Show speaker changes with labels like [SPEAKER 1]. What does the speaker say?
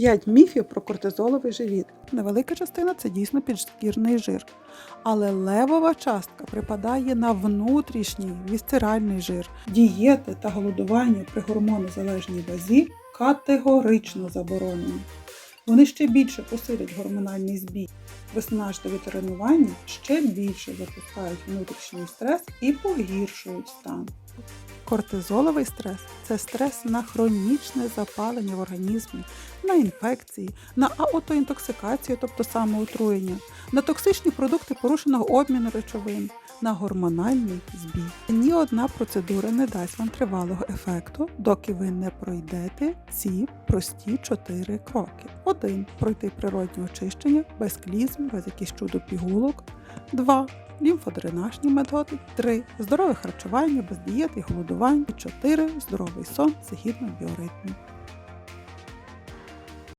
[SPEAKER 1] 5 міфів про кортизоловий живіт. Невелика частина це дійсно підшкірний жир. Але левова частка припадає на внутрішній вісцеральний жир. Дієти та голодування при гормонозалежній вазі категорично заборонені. Вони ще більше посилять гормональний збій. Виснажливі тренування ще більше запускають внутрішній стрес і погіршують стан. Кортизоловий стрес це стрес на хронічне запалення в організмі, на інфекції, на аутоінтоксикацію, тобто самоотруєння, на токсичні продукти порушеного обміну речовин, на гормональний збій. Ні одна процедура не дасть вам тривалого ефекту, доки ви не пройдете ці прості чотири кроки. Один пройти природнє очищення без клізм, без якихось чудо пігулок. Два лімфодренажні методи, 3. Здорове харчування без дієт і голодувань, 4. Здоровий сон згідно біоритмів.